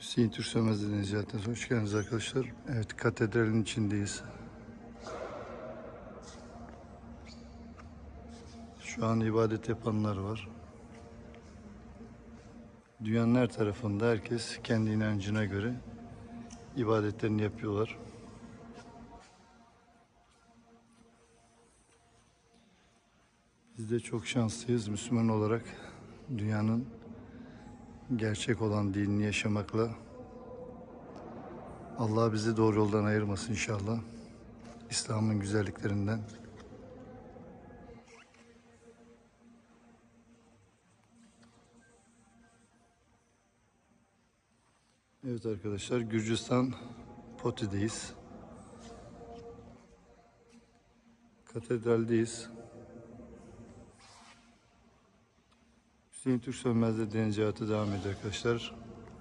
Hüseyin Türk Sönmez Deniz. Hoş geldiniz arkadaşlar. Evet katedralin içindeyiz. Şu an ibadet yapanlar var. Dünyanın her tarafında herkes kendi inancına göre ibadetlerini yapıyorlar. Biz de çok şanslıyız Müslüman olarak dünyanın gerçek olan dinini yaşamakla Allah bizi doğru yoldan ayırmasın inşallah. İslam'ın güzelliklerinden. Evet arkadaşlar Gürcistan Poti'deyiz. Katedraldeyiz. Hüseyin Türk Sönmez'de deniz hayatı devam ediyor arkadaşlar.